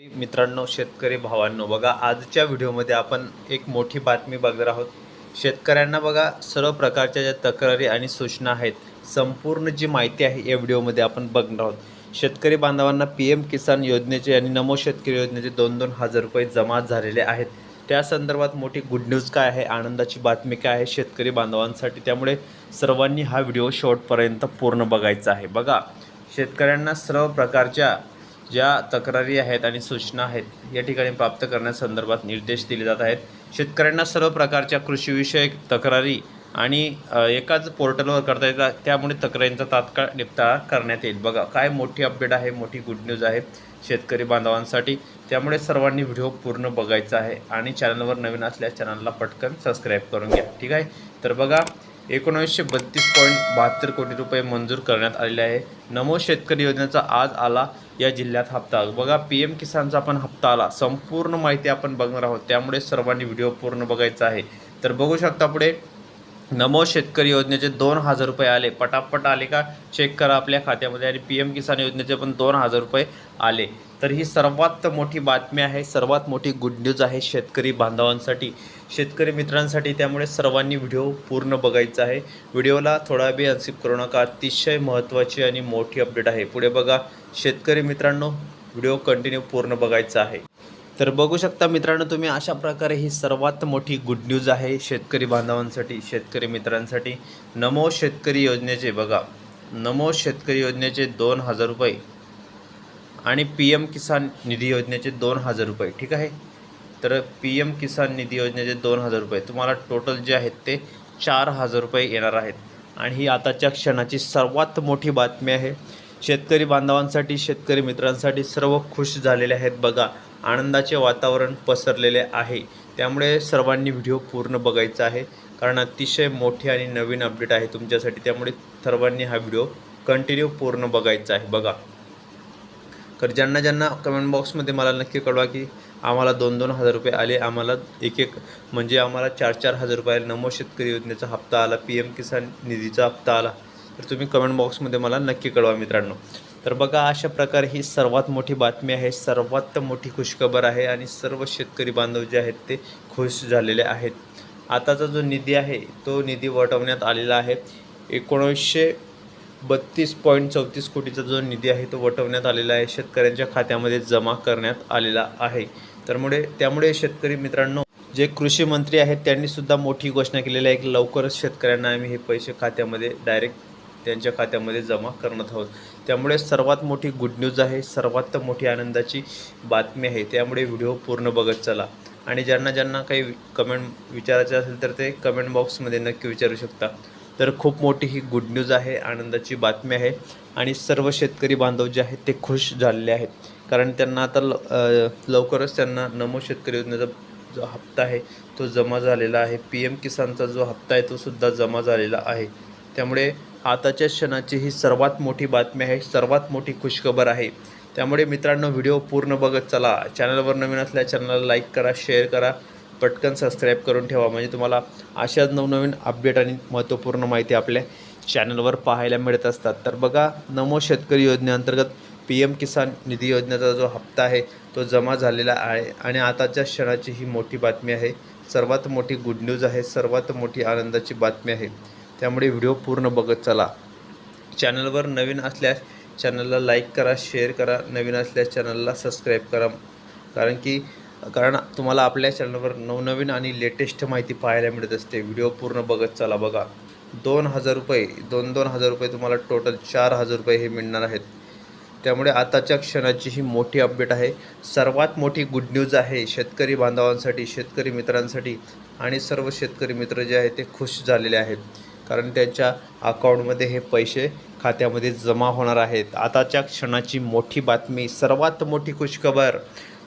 मित्रांनो शेतकरी भावांनो बघा आजच्या व्हिडिओमध्ये आपण एक मोठी बातमी बघणार आहोत. शेतकऱ्यांना बघा सर्व प्रकारच्या ज्या तक्रारी आणि सूचना आहेत संपूर्ण जी माहिती आहे या व्हिडिओमध्ये आपण बघणार आहोत. शेतकरी बांधवांना पी एम किसान योजनेचे आणि नमो शेतकरी योजनेचे दोन दोन हजार रुपये जमा झालेले आहेत. त्या संदर्भात मोठी गुड न्यूज काय आहे आनंदाची बातमी काय आहे शेतकरी बांधवांसाठी? त्यामुळे सर्वांनी हा व्हिडिओ शेवटपर्यंत पूर्ण बघायचा आहे. बघा शेतकऱ्यांना सर्व प्रकारच्या ज्या तक्रारी आहेत आणि सूचना आहेत या ठिकाणी प्राप्त करण्यासंदर्भात निर्देश दिले जात आहेत. शेतकऱ्यांना सर्व प्रकारच्या कृषीविषयक तक्रारी आणि एकाच पोर्टलवर करता येतात त्यामुळे तक्रारींचा तात्काळ निपटारा करण्यात येईल. बघा काय मोठी अपडेट आहे मोठी गुड न्यूज आहे शेतकरी बांधवांसाठी. त्यामुळे सर्वांनी व्हिडिओ पूर्ण बघायचा आहे आणि चॅनलवर नवीन असल्यास चॅनलला पटकन सबस्क्राईब करून घ्या. ठीक आहे? तर बघा एकोणीसशे बत्तीस पॉईंट बहात्तर कोटी रुपये मंजूर करण्यात आलेले आहे. नमो शेतकरी योजनेचा आज आला या जिल्ह्यात हप्ता. बघा पी एम किसानचा पण हप्ता आला. संपूर्ण माहिती आपण बघणार आहोत. त्यामुळे सर्वांनी व्हिडिओ पूर्ण बघायचा आहे. तर बघू शकता पुढे. नमो शेतकरी योजनेचे दोन हजार रुपये आले. पटापट आले का? चेक करा आपल्या खात्यामध्ये आणि पी एम किसान योजनेचे पण दोन हजार रुपये आले. तर ही सर्वात मोठी बातमी आहे. सर्वात मोठी गुड न्यूज आहे शेतकरी बांधवांसाठी. शेतकरी मित्रांसाठी त्यामुळे सर्वांनी व्हिडिओ पूर्ण बघायचा आहे. व्हिडिओला थोडा बी अनसिप करू नका. अतिशय महत्त्वाची आणि मोठी अपडेट आहे. पुढे बघा. शेतकरी मित्रांनो व्हिडिओ कंटिन्यू पूर्ण बघायचा आहे. तर बघू शकता मित्रांनो तुम्ही अशा प्रकारे ही सर्वात मोठी गुड न्यूज आहे शेतकरी बांधवांसाठी शेतकरी मित्रांसाठी. नमो शेतकरी योजनेचे बघा. नमो शेतकरी योजनेचे दोन हजार रुपये आणि पी एम किसान निधी योजनेचे दोन हजार रुपये. ठीक आहे? तर पी एम किसान निधी योजनेचे दोन हजार रुपये. तुम्हाला टोटल जे आहेत ते चार हजार रुपये येणार आहेत. आणि ही आताच्या क्षणाची सर्वात मोठी बातमी आहे. शेतकरी बांधवांसाठी शेतकरी मित्रांसाठी सर्व खुश झालेले आहेत बघा. आनंदाचे वातावरण पसरलेले आहे. त्यामुळे सर्वांनी व्हिडिओ पूर्ण बघायचा आहे. कारण अतिशय मोठी आणि नवीन अपडेट आहे तुमच्यासाठी. त्यामुळे सर्वांनी हा व्हिडिओ कंटिन्यू पूर्ण बघायचा आहे. बघा. तर ज्यांना ज्यांना कमेंट बॉक्समध्ये मला नक्की कळवा की आम्हाला दोन दोन हजार रुपये आले. आम्हाला एक एक म्हणजे आम्हाला चार चार हजार रुपये आले. नमो शेतकरी योजनेचा हप्ता आला पी एम किसान निधीचा हप्ता आला. तर तुम्ही कमेंट बॉक्समध्ये मला नक्की कळवा मित्रांनो. तर बघा अशा प्रकारे ही सर्वात मोठी बातमी आहे. सर्वात मोठी खुशखबर आहे आणि सर्व शेतकरी बांधव जे आहेत ते खुश झालेले आहेत. आताचा जो निधी आहे तो निधी वटवण्यात आलेला आहे. एकोणीसशे बत्तीस पॉईंट चौतीस कोटीचा जो निधी आहे तो वटवण्यात आलेला आहे. शेतकऱ्यांच्या खात्यामध्ये जमा करण्यात आलेला आहे. त्यामुळे त्यामुळे शेतकरी मित्रांनो जे कृषी मंत्री आहेत त्यांनी सुद्धा मोठी घोषणा केलेली आहे की लवकरच शेतकऱ्यांना आम्ही हे पैसे खात्यामध्ये डायरेक्ट त्यांच्या खात्यामध्ये जमा करणार आहोत. त्यामुळे सर्वात मोठी गुड न्यूज आहे सर्वात मोठी आनंदाची बातमी आहे. त्यामुळे व्हिडिओ पूर्ण बघत चला. आणि ज्यांना ज्यांना काही कमेंट विचारायचं असेल तर ते कमेंट बॉक्समध्ये नक्की विचारू शकता. तर खूप मोठी ही गुड न्यूज आहे आनंदाची बातमी आहे. आणि सर्व शेतकरी बांधव जे आहेत ते खुश झालेले आहेत. कारण त्यांना आता ल लवकरच त्यांना नमो शेतकरी योजनेचा जो हप्ता आहे तो जमा झालेला आहे. पी एम किसानचा जो हप्ता आहे तो सुद्धा जमा झालेला आहे. त्यामुळे आताच्या क्षणाची ही सर्वात मोठी बातमी आहे सर्वात मोठी खुशखबर आहे. त्यामुळे मित्रांनो व्हिडिओ पूर्ण बघत चला. चॅनलवर नवीन असल्या चॅनलला लाईक करा शेअर करा पटकन सबस्क्राईब करून ठेवा. म्हणजे तुम्हाला अशाच नवनवीन अपडेट आणि महत्त्वपूर्ण माहिती आपल्या चॅनलवर पाहायला मिळत असतात. तर बघा नमो शेतकरी योजनेअंतर्गत पी एम किसान निधी योजनेचा जो हप्ता आहे तो जमा झालेला आहे आणि आताच्या क्षणाची ही मोठी बातमी आहे. सर्वात मोठी गुड न्यूज आहे सर्वात मोठी आनंदाची बातमी आहे. त्यामुळे व्हिडिओ पूर्ण बघत चला. चॅनलवर नवीन असल्यास चॅनलला लाईक करा शेअर करा नवीन असल्यास चॅनलला सबस्क्राईब करा. कारण की कारण तुम्हाला आपल्या चॅनलवर नवनवीन आणि लेटेस्ट माहिती पाहायला मिळत असते. व्हिडिओ पूर्ण बघत चला बघा. दोन हजार रुपये दोन दोन हजार रुपये तुम्हाला टोटल चार हजार रुपये हे मिळणार आहेत. त्यामुळे आताच्या क्षणाची ही मोठी अपडेट आहे. सर्वात मोठी गुड न्यूज आहे शेतकरी बांधवांसाठी शेतकरी मित्रांसाठी आणि सर्व शेतकरी मित्र जे आहेत ते खुश झालेले आहेत. कारण त्यांच्या अकाउंटमध्ये हे पैसे खात्यामध्ये जमा होणार आहेत. आताच्या क्षणाची मोठी बातमी सर्वात मोठी खुशखबर.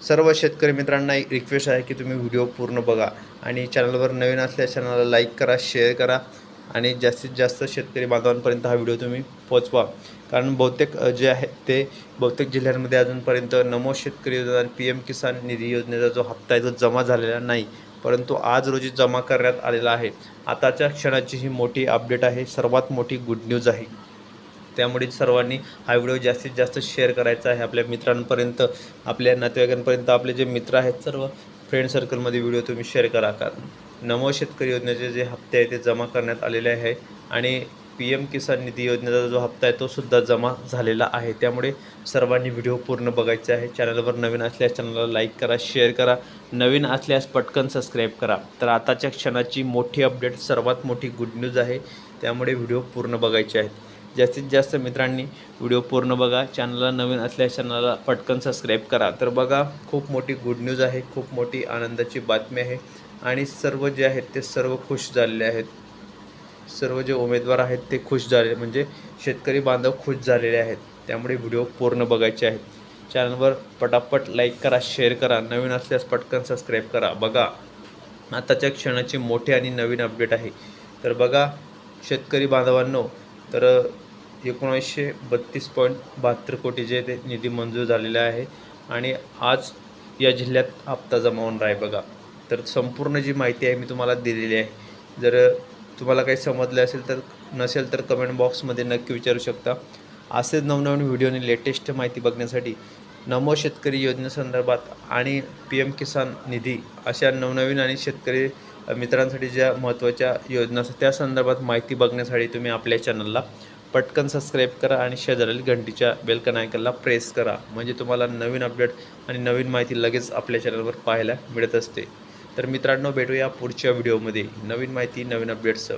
सर्व शेतकरी मित्रांना एक रिक्वेस्ट आहे की तुम्ही व्हिडिओ पूर्ण बघा आणि चॅनलवर नवीन असल्या चॅनलला लाईक करा शेअर करा. आणि जास्तीत जास्त शेतकरी बांधवांपर्यंत हा व्हिडिओ तुम्ही पोचवा. कारण बहुतेक जे आहे ते बहुतेक जिल्ह्यांमध्ये अजूनपर्यंत नमो शेतकरी योजना आणि पी एम किसान निधी योजनेचा जो हप्ता आहे तो जमा झालेला नाही. परंतु आज रोजी जमा करण्यात आलेला आहे. आताच्या क्षणाची ही मोठी अपडेट आहे. सर्वात मोठी गुड न्यूज आहे. त्यामुळे सर्वांनी हा व्हिडिओ जास्तीत जास्त शेअर करायचा आहे. आपल्या मित्रांपर्यंत आपल्या नातेवाईकांपर्यंत आपले जे मित्र आहेत सर्व फ्रेंड सर्कलमध्ये व्हिडिओ तुम्ही शेअर करा कारण नमो शेतकरी योजनेचे जे हप्ते आहे ते जमा करण्यात आलेले आहे आणि पी एम किसान निधी योजनेचा जो हप्ता आहे तो सुद्धा जमा झालेला आहे. त्यामुळे सर्वांनी व्हिडिओ पूर्ण बघायचा आहे. चॅनलवर नवीन असल्यास चॅनलला लाईक करा शेअर करा. नवीन असल्यास पटकन सबस्क्राईब करा. तर आताच्या क्षणाची मोठी अपडेट सर्वात मोठी गुड न्यूज आहे. त्यामुळे व्हिडिओ पूर्ण बघायचे आहेत. जास्तीत जास्त मित्रांनी व्हिडिओ पूर्ण बघा. चॅनलला नवीन असल्यास चॅनलला पटकन सबस्क्राईब करा. तर बघा खूप मोठी गुड न्यूज आहे. खूप मोठी आनंदाची बातमी आहे. आणि सर्व जे आहेत ते सर्व खुश झालेले आहेत. सर्व जे उमेदवार आहेत ते खुश झाले म्हणजे शेतकरी बांधव खुश झालेले आहेत. त्यामुळे व्हिडिओ पूर्ण बघायचे आहेत. चॅनलवर पटापट लाईक करा शेअर करा. नवीन असल्यास पटकन सबस्क्राईब करा. बघा आताच्या क्षणाची मोठी आणि नवीन अपडेट आहे. तर बघा शेतकरी बांधवांनो तर एकोणीसशे बत्तीस पॉईंट बहात्तर कोटी जे ते निधी मंजूर झालेला आहे. आणि आज या जिल्ह्यात हप्ता जमावून राय बघा. तर संपूर्ण जी माहिती आहे मी तुम्हाला दिलेली आहे. जर तुम्हाला काही समजलं असेल तर नसेल तर कमेंट बॉक्समध्ये नक्की विचारू शकता. असेच नवनवीन व्हिडिओ आणि लेटेस्ट माहिती बघण्यासाठी नमो शेतकरी योजनेसंदर्भात आणि पी एम किसान निधी अशा नवनवीन आणि शेतकरी मित्रांसाठी ज्या महत्त्वाच्या योजना असतात त्या संदर्भात माहिती बघण्यासाठी तुम्ही आपल्या चॅनलला पटकन सबस्क्राईब करा आणि शेजारील घंटीच्या बेलकन आयकनला प्रेस करा. म्हणजे तुम्हाला नवीन अपडेट आणि नवीन माहिती लगेच आपल्या चॅनलवर पाहायला मिळत असते. तर मित्रांनो भेटूया पुढच्या व्हिडिओमध्ये नवीन माहिती नवीन अपडेट्सचं